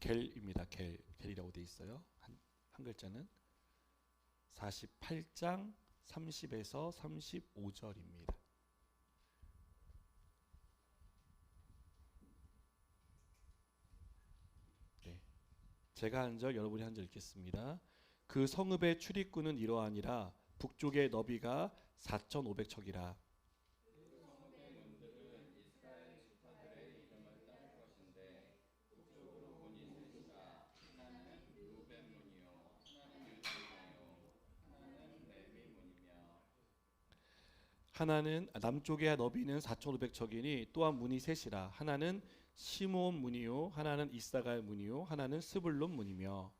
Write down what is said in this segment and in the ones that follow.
겔입니다. 겔 겔이라고 돼 있어요. 한, 한 글자는 48장 30에서 35절입니다. 네. 제가 한 절 여러분이 한 절 읽겠습니다. 그 성읍의 출입구는 이러하니라 북쪽의 너비가 4,500척이라 하나는 아, 남쪽의 너비는 4,500척이니 또한 문이 셋이라. 하나는 시므온 문이요 하나는 이사갈 문이요 하나는 스불론 문이며.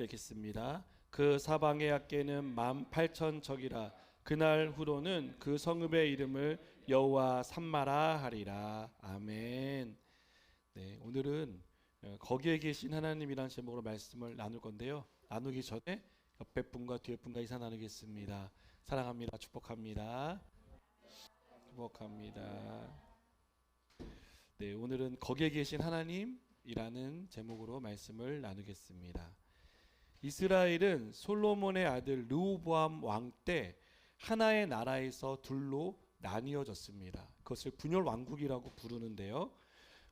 읽겠습니다. 그 사방의 학계는 만 팔천 척이라. 그날 후로는 그 성읍의 이름을 여호와 삼마라 하리라 아멘. 네 오늘은 어, 거기에 계신 하나님이라는 제목으로 말씀을 나눌 건데요. 나누기 전에 옆에 분과 뒤에 분과 인사 나누겠습니다. 사랑합니다. 축복합니다. 축복합니다. 네 오늘은 거기에 계신 하나님이라는 제목으로 말씀을 나누겠습니다. 이스라엘은 솔로몬의 아들 르호보암 왕 때 하나의 나라에서 둘로 나뉘어졌습니다. 그것을 분열 왕국이라고 부르는데요.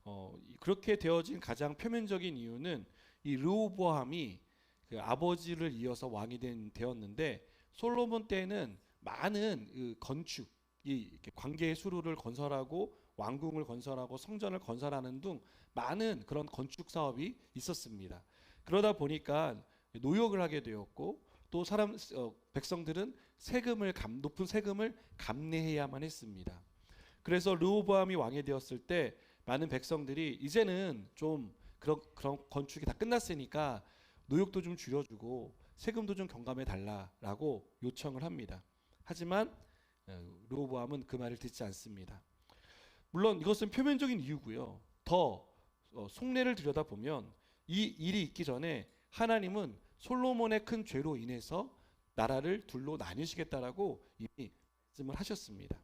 어, 이- 그렇게 되어진 가장 표면적인 이유는 이 르호보암이 그 아버지를 이어서 왕이 된 되었는데 솔로몬 때는 많은 그 건축, 이 관계의 수로를 건설하고 왕궁을 건설하고 성전을 건설하는 등 많은 그런 건축 사업이 있었습니다. 그러다 보니까 노역을 하게 되었고 또 사람 어, 백성들은 세금을 감, 높은 세금을 감내해야만 했습니다. 그래서 르호보암이 왕이 되었을 때 많은 백성들이 이제는 좀 그런 그런 건축이 다 끝났으니까 노역도 좀 줄여주고 세금도 좀 경감해 달라라고 요청을 합니다. 하지만 어, 르호보암은 그 말을 듣지 않습니다. 물론 이것은 표면적인 이유고요. 더 어, 속내를 들여다 보면 이 일이 있기 전에 하나님은 솔로몬의 큰 죄로 인해서 나라를 둘로 나뉘시겠다라고 이미 말씀을 하셨습니다.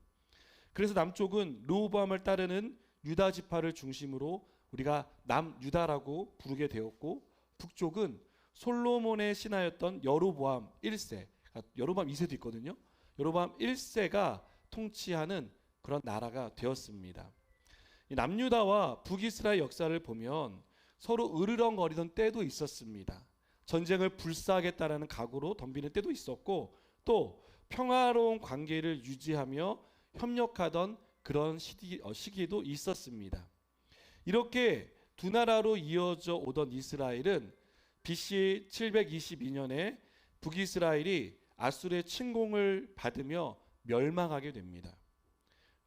그래서 남쪽은 르호보암을 따르는 유다 지파를 중심으로 우리가 남 유다라고 부르게 되었고 북쪽은 솔로몬의 신하였던 여로보암 1세, 그러니까 여로보암 2세도 있거든요. 여로보암 1세가 통치하는 그런 나라가 되었습니다. 이 남유다와 북이스라엘 역사를 보면 서로 으르렁거리던 때도 있었습니다. 전쟁을 불사하겠다라는 각오로 덤비는 때도 있었고 또 평화로운 관계를 유지하며 협력하던 그런 시기, 어, 시기도 있었습니다. 이렇게 두 나라로 이어져 오던 이스라엘은 BC 722년에 북이스라엘이 아수르의 침공을 받으며 멸망하게 됩니다.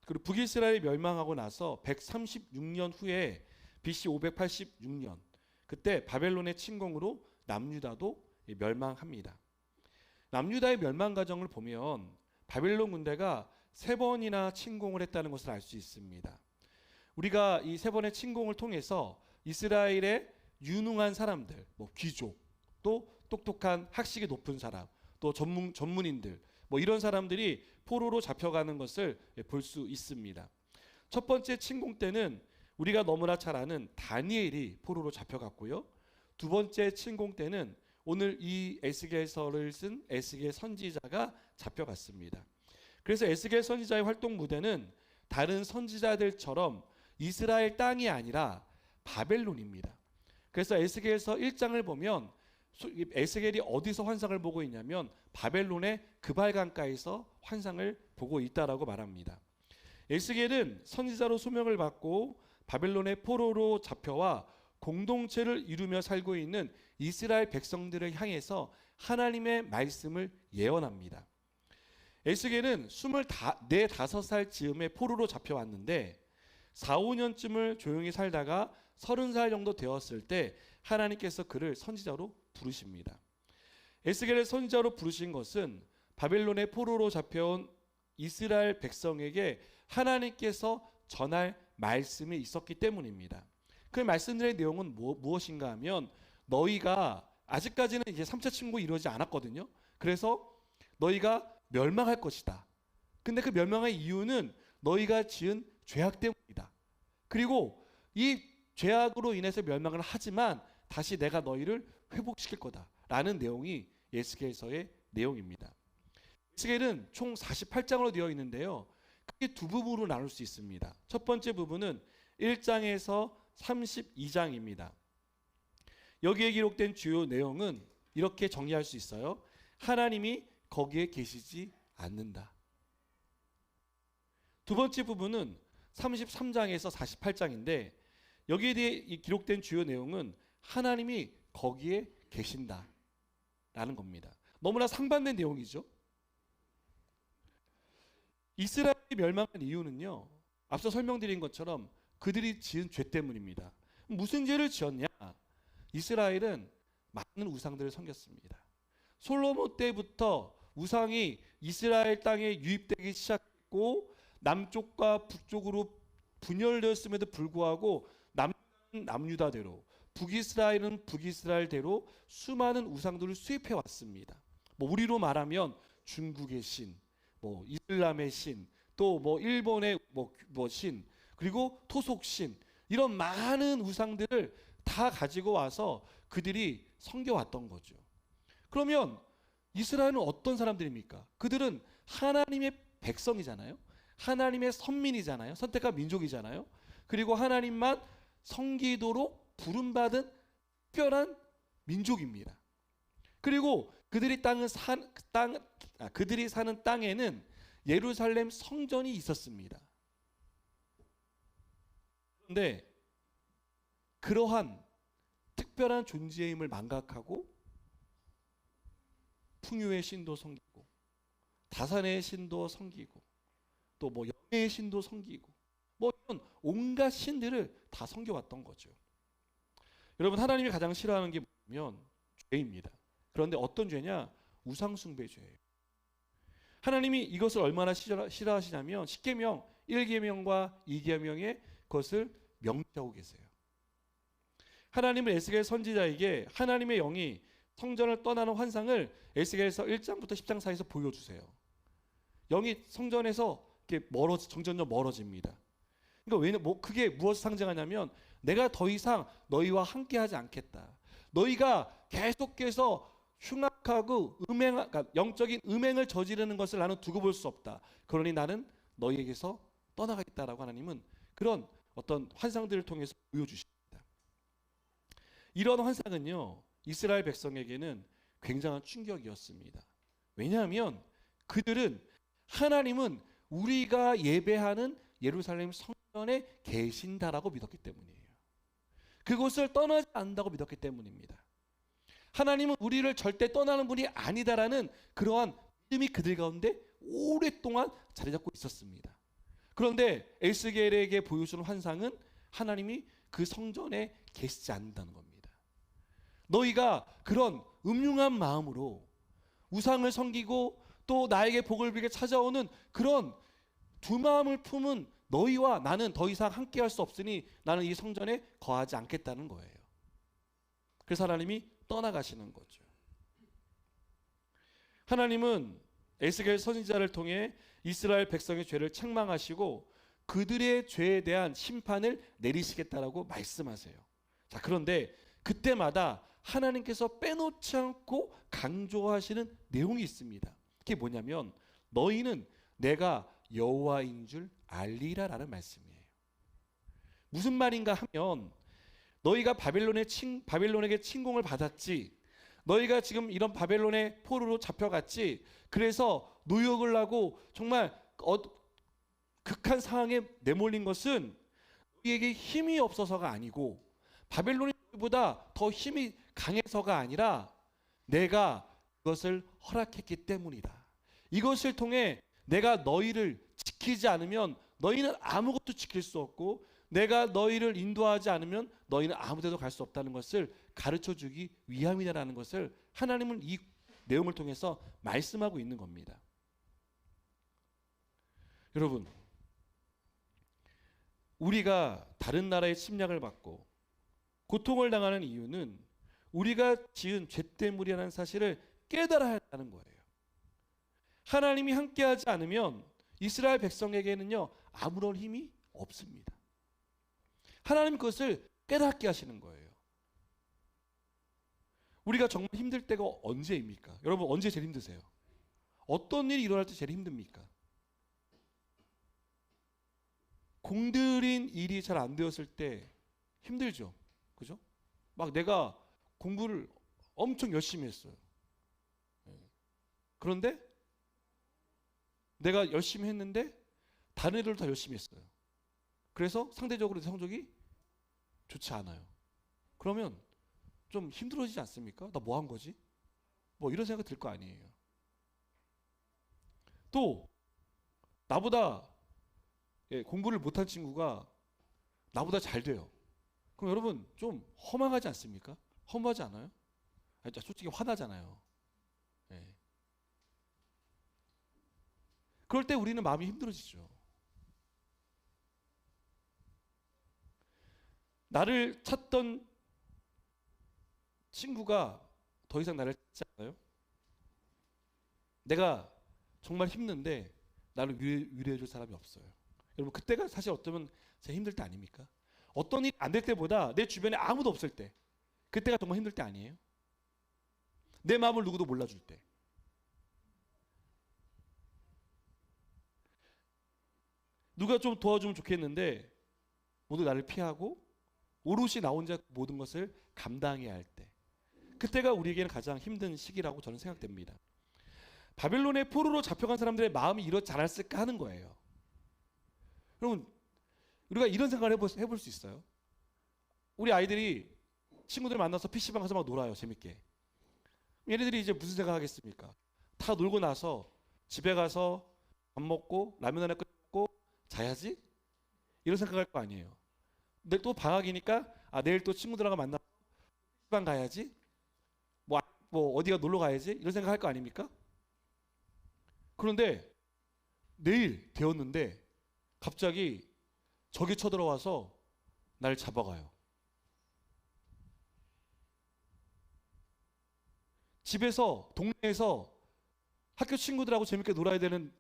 그리고 북이스라엘이 멸망하고 나서 136년 후에 BC 586년 그때 바벨론의 침공으로 남유다도 멸망합니다. 남유다의 멸망 과정을 보면 바벨론 군대가 세 번이나 침공을 했다는 것을 알 수 있습니다. 우리가 이 세 번의 침공을 통해서 이스라엘의 유능한 사람들, 뭐 귀족, 또 똑똑한 학식이 높은 사람, 또 전문 전문인들, 뭐 이런 사람들이 포로로 잡혀가는 것을 볼 수 있습니다. 첫 번째 침공 때는 우리가 너무나 잘 아는 다니엘이 포로로 잡혀갔고요. 두 번째 침공 때는 오늘 이 에스겔서를 쓴 에스겔 선지자가 잡혀갔습니다. 그래서 에스겔 선지자의 활동 무대는 다른 선지자들처럼 이스라엘 땅이 아니라 바벨론입니다. 그래서 에스겔서 1장을 보면 에스겔이 어디서 환상을 보고 있냐면 바벨론의 그발강가에서 환상을 보고 있다라고 말합니다. 에스겔은 선지자로 소명을 받고 바벨론의 포로로 잡혀와 공동체를 이루며 살고 있는 이스라엘 백성들을 향해서 하나님의 말씀을 예언합니다. 에스겔은 24, 5살 즈음에 포로로 잡혀왔는데 4, 5년쯤을 조용히 살다가 30살 정도 되었을 때 하나님께서 그를 선지자로 부르십니다. 에스겔을 선지자로 부르신 것은 바벨론의 포로로 잡혀온 이스라엘 백성에게 하나님께서 전할 말씀이 있었기 때문입니다. 그 말씀들의 내용은 무, 무엇인가 하면 너희가 아직까지는 이제 3차 침공이 이루어지지 않았거든요. 그래서 너희가 멸망할 것이다. 근데 그 멸망의 이유는 너희가 지은 죄악 때문이다. 그리고 이 죄악으로 인해서 멸망을 하지만 다시 내가 너희를 회복시킬 거다라는 내용이 예스겔서의 내용입니다. 예스겔은 총 48장으로 되어 있는데요. 크게 두 부분으로 나눌 수 있습니다. 첫 번째 부분은 1장에서 32장입니다. 여기에 기록된 주요 내용은 이렇게 정리할 수 있어요. 하나님이 거기에 계시지 않는다. 두 번째 부분은 33장에서 48장인데 여기에 대해 이 기록된 주요 내용은 하나님이 거기에 계신다 라는 겁니다. 너무나 상반된 내용이죠. 이스라엘이 멸망한 이유는요. 앞서 설명드린 것처럼 그들이 지은 죄 때문입니다. 무슨 죄를 지었냐? 이스라엘은 많은 우상들을 섬겼습니다. 솔로몬 때부터 우상이 이스라엘 땅에 유입되기 시작했고 남쪽과 북쪽으로 분열되었음에도 불구하고 남유다는 남유다대로 북이스라엘은 북이스라엘대로 수많은 우상들을 수입해 왔습니다. 뭐 우리로 말하면 중국의 신, 뭐 이슬람의 신, 또 뭐 일본의 뭐, 뭐 신, 그리고 토속 신 이런 많은 우상들을 다 가지고 와서 그들이 섬겨 왔던 거죠. 그러면 이스라엘은 어떤 사람들입니까? 그들은 하나님의 백성이잖아요. 하나님의 선민이잖아요. 선택한 민족이잖아요. 그리고 하나님만 섬기도록 부름받은 특별한 민족입니다. 그리고 그들이 땅을 산, 땅, 아, 그들이 사는 땅에는 예루살렘 성전이 있었습니다. 그런데 그러한 특별한 존재의 힘을 망각하고 풍요의 신도 섬기고 다산의 신도 섬기고 또뭐 영의 신도 섬기고 뭐 이런 온갖 신들을 다 섬겨왔던 거죠. 여러분 하나님이 가장 싫어하는 게 뭐냐면 죄입니다. 그런데 어떤 죄냐? 우상 숭배 죄예요. 하나님이 이것을 얼마나 싫어- 싫어하시냐면 십계명 1계명과 2계명에 그것을 명시하고 계세요. 하나님은 에스겔 선지자에게 하나님의 영이 성전을 떠나는 환상을 에스겔서 1장부터 10장 사이에서 보여주세요. 영이 성전에서 이렇게 멀어지 점점점 멀어집니다. 그러니까 왜냐 뭐 그게 무엇을 상징하냐면 내가 더 이상 너희와 함께하지 않겠다. 너희가 계속해서 흉악하고 음행 그러니까 영적인 음행을 저지르는 것을 나는 두고 볼 수 없다. 그러니 나는 너희에게서 떠나가겠다라고 하나님은 그런 어떤 환상들을 통해서 보여주십니다. 이런 환상은요 이스라엘 백성에게는 굉장한 충격이었습니다. 왜냐하면 그들은 하나님은 우리가 예배하는 예루살렘 성전에 계신다라고 믿었기 때문이에요. 그곳을 떠나지 않는다고 믿었기 때문입니다. 하나님은 우리를 절대 떠나는 분이 아니다라는 그러한 믿음이 그들 가운데 오랫동안 자리 잡고 있었습니다. 그런데 에스겔에게 보여주는 환상은 하나님이 그 성전에 계시지 않는다는 겁니다. 너희가 그런 음흉한 마음으로 우상을 섬기고 또 나에게 복을 빌게 찾아오는 그런 두 마음을 품은 너희와 나는 더 이상 함께 할 수 없으니 나는 이 성전에 거하지 않겠다는 거예요. 그래서 하나님이 떠나가시는 거죠. 하나님은 에스겔 선지자를 통해 이스라엘 백성의 죄를 책망하시고 그들의 죄에 대한 심판을 내리시겠다라고 말씀하세요. 자, 그런데 그때마다 하나님께서 빼놓지 않고 강조하시는 내용이 있습니다. 그게 뭐냐면 너희는 내가 여호와인 줄 알리라라는 말씀이에요. 무슨 말인가 하면 너희가 바벨론의 침, 바벨론에게 침공을 받았지. 너희가 지금 이런 바벨론의 포로로 잡혀갔지. 그래서 노역을 하고 정말 어, 극한 상황에 내몰린 것은 너희에게 힘이 없어서가 아니고 바벨론이 보다 더 힘이 강해서가 아니라 내가 그것을 허락했기 때문이다. 이것을 통해 내가 너희를 지키지 않으면 너희는 아무것도 지킬 수 없고 내가 너희를 인도하지 않으면 너희는 아무데도 갈 수 없다는 것을 가르쳐 주기 위함이다라는 것을 하나님은 이 내용을 통해서 말씀하고 있는 겁니다. 여러분, 우리가 다른 나라의 침략을 받고 고통을 당하는 이유는 우리가 지은 죄 때문이라는 사실을 깨달아야 한다는 거예요. 하나님이 함께하지 않으면 이스라엘 백성에게는요 아무런 힘이 없습니다. 하나님 그것을 깨닫게 하시는 거예요. 우리가 정말 힘들 때가 언제입니까? 여러분 언제 제일 힘드세요? 어떤 일이 일어날 때 제일 힘듭니까? 공들인 일이 잘 안 되었을 때 힘들죠. 그죠? 막 내가 공부를 엄청 열심히 했어요. 예. 그런데 내가 열심히 했는데 다른 애들도 다 열심히 했어요. 그래서 상대적으로 성적이 좋지 않아요. 그러면 좀 힘들어지지 않습니까? 나 뭐 한 거지? 뭐 이런 생각 들 거 아니에요. 또 나보다 예, 공부를 못한 친구가 나보다 잘 돼요. 그럼 여러분 좀 허망하지 않습니까? 허무하지 않아요? 아니, 자, 솔직히 화나잖아요. 예. 그럴 때 우리는 마음이 힘들어지죠. 나를 찾던 친구가 더 이상 나를 찾지 않아요? 내가 정말 힘든데 나를 위로해, 위로해 줄 사람이 없어요. 여러분 그때가 사실 어쩌면 제일 힘들 때 아닙니까? 어떤 일이 안될 때보다 내 주변에 아무도 없을 때 그때가 정말 힘들 때 아니에요? 내 마음을 누구도 몰라줄 때 누가 좀 도와주면 좋겠는데 모두 나를 피하고 오롯이 나 혼자 모든 것을 감당해야 할 때 그때가 우리에게는 가장 힘든 시기라고 저는 생각됩니다. 바벨론의 포로로 잡혀간 사람들의 마음이 이렇지 않았을까 하는 거예요. 여러분 우리가 이런 생각을 해볼, 해볼 수 있어요. 우리 아이들이 친구들 만나서 PC방 가서 막 놀아요. 재밌게. 얘네들이 이제 무슨 생각 하겠습니까? 다 놀고 나서 집에 가서 밥 먹고 라면 하나 끓고 자야지? 이런 생각할 거 아니에요. 내일 또 방학이니까 아 내일 또 친구들하고 만나 PC방 가야지? 뭐, 아- 뭐 어디가 놀러 가야지? 이런 생각 할 거 아닙니까? 그런데 내일 되었는데 갑자기 적이 쳐들어와서 날 잡아가요. 집에서 동네에서 학교 친구들하고 재밌게 놀아야 되는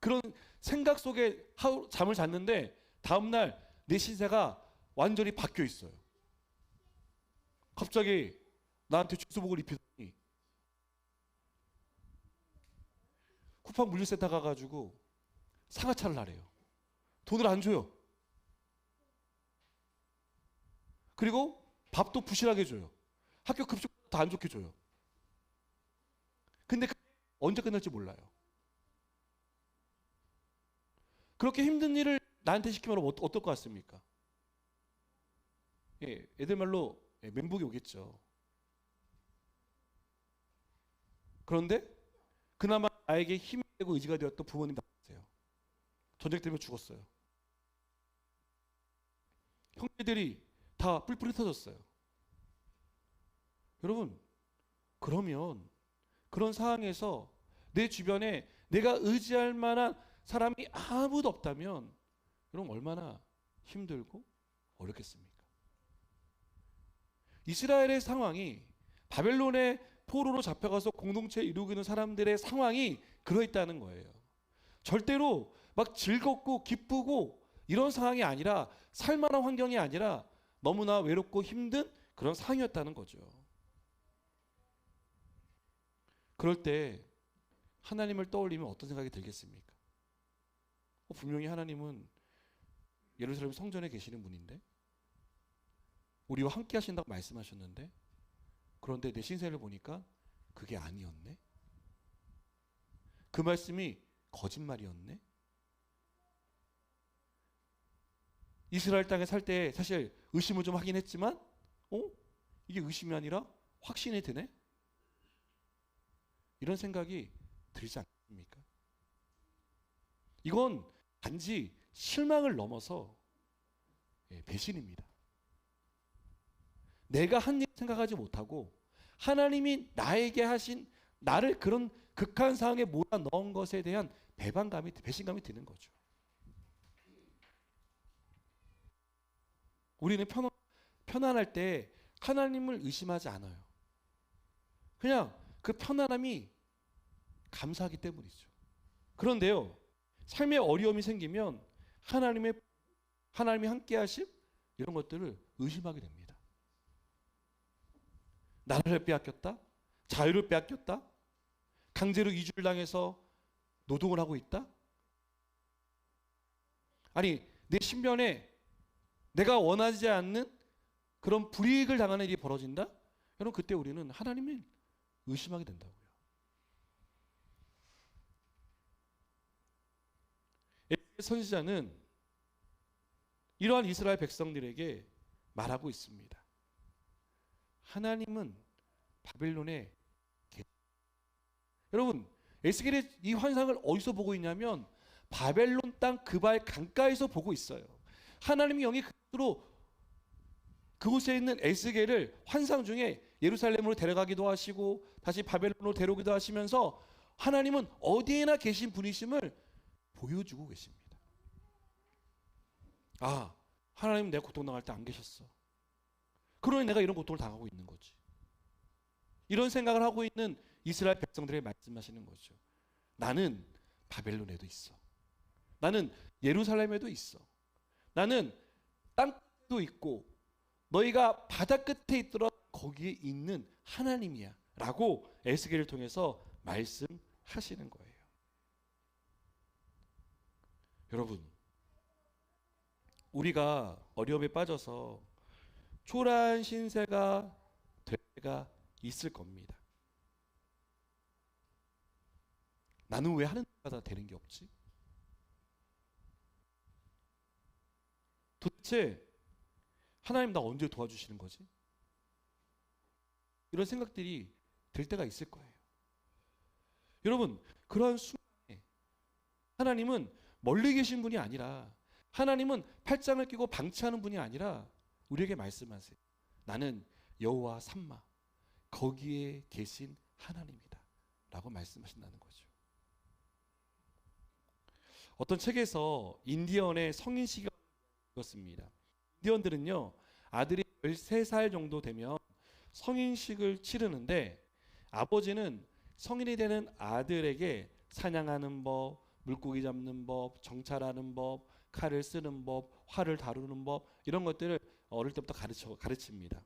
그런 생각 속에 하루 잠을 잤는데 다음 날 내 신세가 완전히 바뀌어 있어요. 갑자기 나한테 주소복을 입히더니 쿠팡 물류센터 가가지고 상하차를 하래요. 돈을 안 줘요. 그리고 밥도 부실하게 줘요. 학교 급식도 안 좋게 줘요. 근데 언제 끝날지 몰라요. 그렇게 힘든 일을 나한테 시키면 어- 어떨 것 같습니까? 예, 애들 말로 예, 멘붕이 오겠죠. 그런데 그나마 나에게 힘이 되고 의지가 되었던 부모님 나왔어요. 전쟁 때문에 죽었어요. 형제들이 다 뿔뿔이 터졌어요. 여러분, 그러면 그런 상황에서 내 주변에 내가 의지할 만한 사람이 아무도 없다면 여러분 얼마나 힘들고 어렵겠습니까? 이스라엘의 상황이 바벨론의 포로로 잡혀가서 공동체 이루고 있는 사람들의 상황이 그러했다는 거예요. 절대로 막 즐겁고 기쁘고 이런 상황이 아니라 살만한 환경이 아니라 너무나 외롭고 힘든 그런 상황이었다는 거죠. 그럴 때 하나님을 떠올리면 어떤 생각이 들겠습니까? 어, 분명히 하나님은 예루살렘 성전에 계시는 분인데 우리와 함께 하신다고 말씀하셨는데 그런데 내 신세를 보니까 그게 아니었네. 그 말씀이 거짓말이었네. 이스라엘 땅에 살 때 사실 의심을 좀 하긴 했지만, 어? 이게 의심이 아니라 확신이 되네? 이런 생각이 들지 않습니까? 이건 단지 실망을 넘어서 예, 배신입니다. 내가 한 일 생각하지 못하고 하나님이 나에게 하신 나를 그런 극한 상황에 몰아 넣은 것에 대한 배반감이 배신감이 드는 거죠. 우리는 편, 편안할 때 하나님을 의심하지 않아요. 그냥 그 편안함이 감사하기 때문이죠. 그런데요. 삶에 어려움이 생기면 하나님의 하나님이 함께 하심 이런 것들을 의심하게 됩니다. 나라를 빼앗겼다? 자유를 빼앗겼다? 강제로 이주를 당해서 노동을 하고 있다? 아니, 내 신변에 내가 원하지 않는 그런 불이익을 당하는 일이 벌어진다? 여러분, 그때 우리는 하나님을 의심하게 된다고요. 선지자는 이러한 이스라엘 백성들에게 말하고 있습니다. 하나님은 계... 여러분 에스겔의 이 환상을 어디서 보고 있냐면 바벨론 땅 그발 강가에서 보고 있어요. 하나님의 영이 그로 그곳에 있는 에스겔을 환상 중에 예루살렘으로 데려가기도 하시고 다시 바벨론으로 데려오기도 하시면서 하나님은 어디에나 계신 분이심을 보여주고 계십니다. 아, 하나님 내가 고통당할 때 안 계셨어. 그러니 내가 이런 고통을 당하고 있는 거지. 이런 생각을 하고 있는 이스라엘 백성들에게 말씀하시는 거죠. 나는 바벨론에도 있어. 나는 예루살렘에도 있어. 나는 땅도 있고 너희가 바다 끝에 있더라 거기에 있는 하나님이야. 라고 에스겔을 통해서 말씀하시는 거예요. 여러분, 우리가 어려움에 빠져서 초라한 신세가 될 때가 있을 겁니다. 나는 왜 하는 데마다 되는 게 없지? 도대체 하나님 나 언제 도와주시는 거지? 이런 생각들이 들 때가 있을 거예요. 여러분, 그러한 순간에 하나님은 멀리 계신 분이 아니라 하나님은 팔짱을 끼고 방치하는 분이 아니라 우리에게 말씀하세요. 나는 여호와 삼마 거기에 계신 하나님이다. 라고 말씀하신다는 거죠. 어떤 책에서 인디언의 성인식이 읽었습니다. 인디언들은요, 아들이 13살 정도 되면 성인식을 치르는데 아버지는 성인이 되는 아들에게 사냥하는 법, 물고기 잡는 법, 정찰하는 법, 칼을 쓰는 법, 활을 다루는 법 이런 것들을 어릴 때부터 가르쳐 가르칩니다.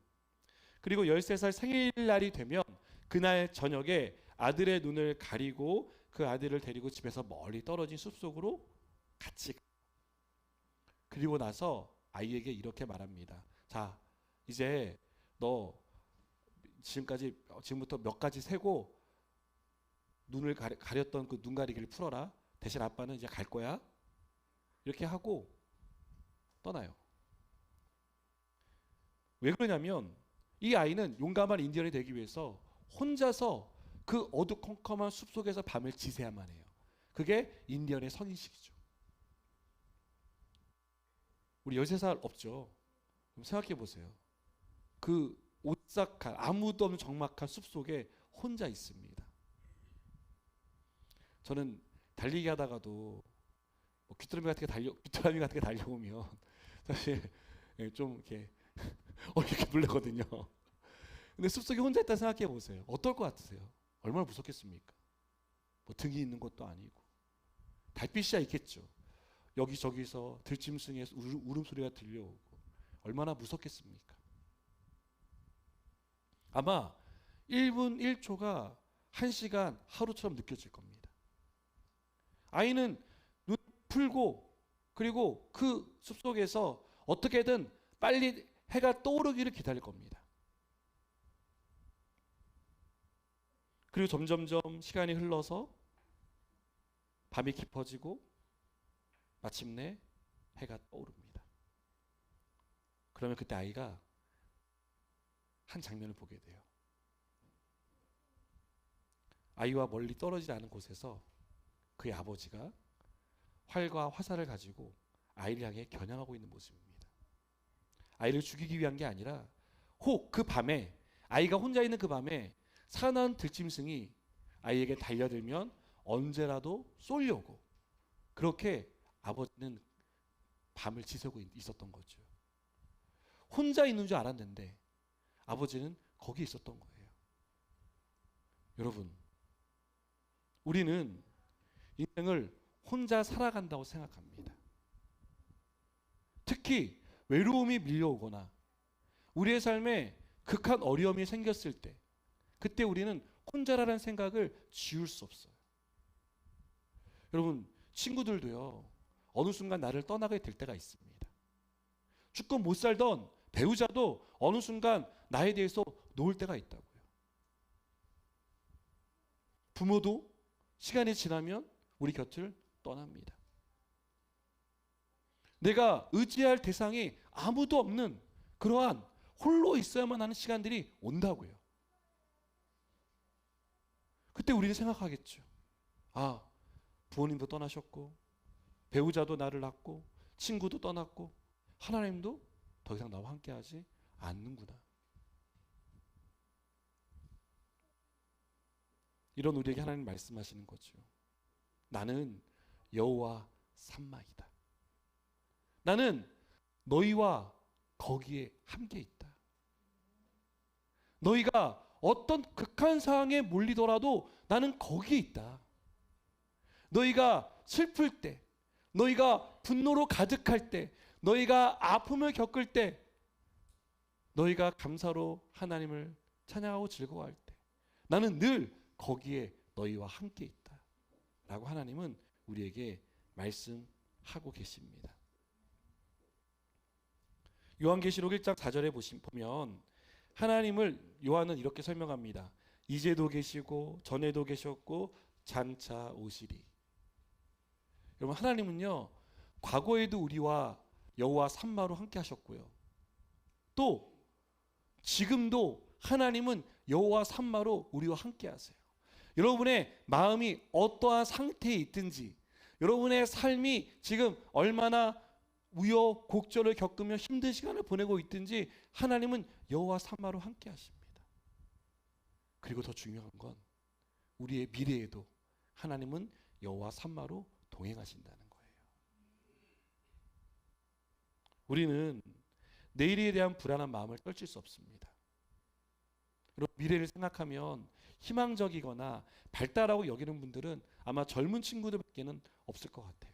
그리고 13살 생일날이 되면 그날 저녁에 아들의 눈을 가리고 그 아들을 데리고 집에서 멀리 떨어진 숲속으로 같이 그리고 나서 아이에게 이렇게 말합니다. 자, 이제 너 지금까지 지금부터 몇 가지 세고 눈을 가려, 던그 눈 가리기를 풀어라. 대신 아빠는 이제 갈 거야. 이렇게 하고 떠나요. 왜 그러냐면 이 아이는 용감한 인디언이 되기 위해서 혼자서 그 어두컴컴한 숲속에서 밤을 지새야만 해요. 그게 인디언의 성인식이죠. 우리 13살 없죠. 그럼 생각해 보세요. 그 오싹한 아무도 없는 적막한 숲속에 혼자 있습니다. 저는 달리기 하다가도 뭐 귀뚜라미 같은 게 달려 귀뚜라미 같은 게 달려오면 사실 예, 좀 이렇게 어 이렇게 놀라거든요. 근데 숲속에 혼자 있다 생각해 보세요. 어떨 것 같으세요? 얼마나 무섭겠습니까? 뭐 등이 있는 것도 아니고 달빛이야 있겠죠. 여기저기서 들짐승의 울음소리가 들려오고 얼마나 무섭겠습니까? 아마 1분 1초가 1시간 하루처럼 느껴질 겁니다. 아이는 눈 풀고 그리고 그 숲속에서 어떻게든 빨리 해가 떠오르기를 기다릴 겁니다. 그리고 점점점 시간이 흘러서 밤이 깊어지고 마침내 해가 떠오릅니다. 그러면 그때 아이가 한 장면을 보게 돼요. 아이와 멀리 떨어지지 않은 곳에서 그의 아버지가 활과 화살을 가지고 아이를 향해 겨냥하고 있는 모습입니다. 아이를 죽이기 위한 게 아니라 혹 그 밤에 아이가 혼자 있는 그 밤에 사나운 들짐승이 아이에게 달려들면 언제라도 쏠려고 그렇게 아버지는 밤을 지새고 있었던 거죠. 혼자 있는 줄 알았는데 아버지는 거기 있었던 거예요. 여러분, 우리는 인생을 혼자 살아간다고 생각합니다. 특히 외로움이 밀려오거나 우리의 삶에 극한 어려움이 생겼을 때 그때 우리는 혼자라는 생각을 지울 수 없어요. 여러분 친구들도요 어느 순간 나를 떠나게 될 때가 있습니다. 죽고 못 살던 배우자도 어느 순간 나에 대해서 놓을 때가 있다고요. 부모도 시간이 지나면 우리 곁을 떠납니다. 내가 의지할 대상이 아무도 없는 그러한 홀로 있어야만 하는 시간들이 온다고요. 그때 우리는 생각하겠죠. 아, 부모님도 떠나셨고, 배우자도 나를 낳고, 친구도 떠났고, 하나님도 더 이상 나와 함께하지 않는구나. 이런 우리에게 하나님 말씀하시는 거죠. 나는 여호와 삼마이다. 나는 너희와 거기에 함께 있다. 너희가 어떤 극한 상황에 몰리더라도 나는 거기에 있다. 너희가 슬플 때, 너희가 분노로 가득할 때, 너희가 아픔을 겪을 때, 너희가 감사로 하나님을 찬양하고 즐거워할 때, 나는 늘 거기에 너희와 함께 있다. 라고 하나님은 우리에게 말씀하고 계십니다. 요한계시록 1장 4절에 보면 하나님을 요한은 이렇게 설명합니다. 이제도 계시고 전에도 계셨고 장차 오시리. 여러분 하나님은요 과거에도 우리와 여호와 삼마로 함께 하셨고요. 또 지금도 하나님은 여호와 삼마로 우리와 함께 하세요. 여러분의 마음이 어떠한 상태에 있든지 여러분의 삶이 지금 얼마나 우여곡절을 겪으며 힘든 시간을 보내고 있든지 하나님은 여호와 삼마로 함께 하십니다. 그리고 더 중요한 건 우리의 미래에도 하나님은 여호와 삼마로 동행하신다는 거예요. 우리는 내일에 대한 불안한 마음을 떨칠 수 없습니다. 미래를 생각하면 희망적이거나 발달하고 여기는 분들은 아마 젊은 친구들밖에는 없을 것 같아요.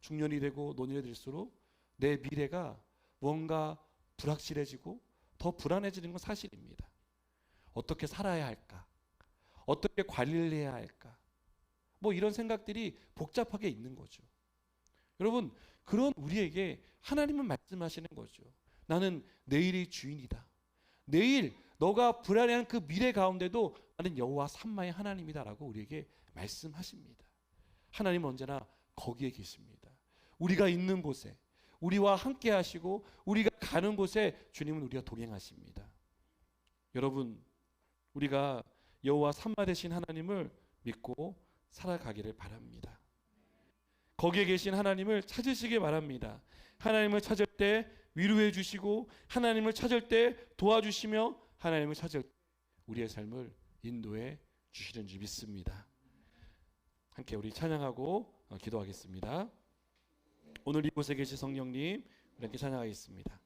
중년이 되고 노년이 될수록 내 미래가 뭔가 불확실해지고 더 불안해지는 건 사실입니다. 어떻게 살아야 할까? 어떻게 관리를 해야 할까? 뭐 이런 생각들이 복잡하게 있는 거죠. 여러분, 그런 우리에게 하나님은 말씀하시는 거죠. 나는 내일의 주인이다. 내일 너가 불안해하는 그 미래 가운데도 나는 여호와 삼마의 하나님이다라고 우리에게 말씀하십니다. 하나님은 언제나 거기에 계십니다. 우리가 있는 곳에 우리와 함께 하시고 우리가 가는 곳에 주님은 우리와 동행하십니다. 여러분 우리가 여호와 삼마 되신 하나님을 믿고 살아가기를 바랍니다. 거기에 계신 하나님을 찾으시길 바랍니다. 하나님을 찾을 때 위로해 주시고 하나님을 찾을 때 도와주시며 하나님을 찾을 때 우리의 삶을 인도해 주시는 줄 믿습니다. 함께 우리 찬양하고 어, 기도하겠습니다. 오늘 이곳에 계신 성령님, 함께 찬양하겠습니다.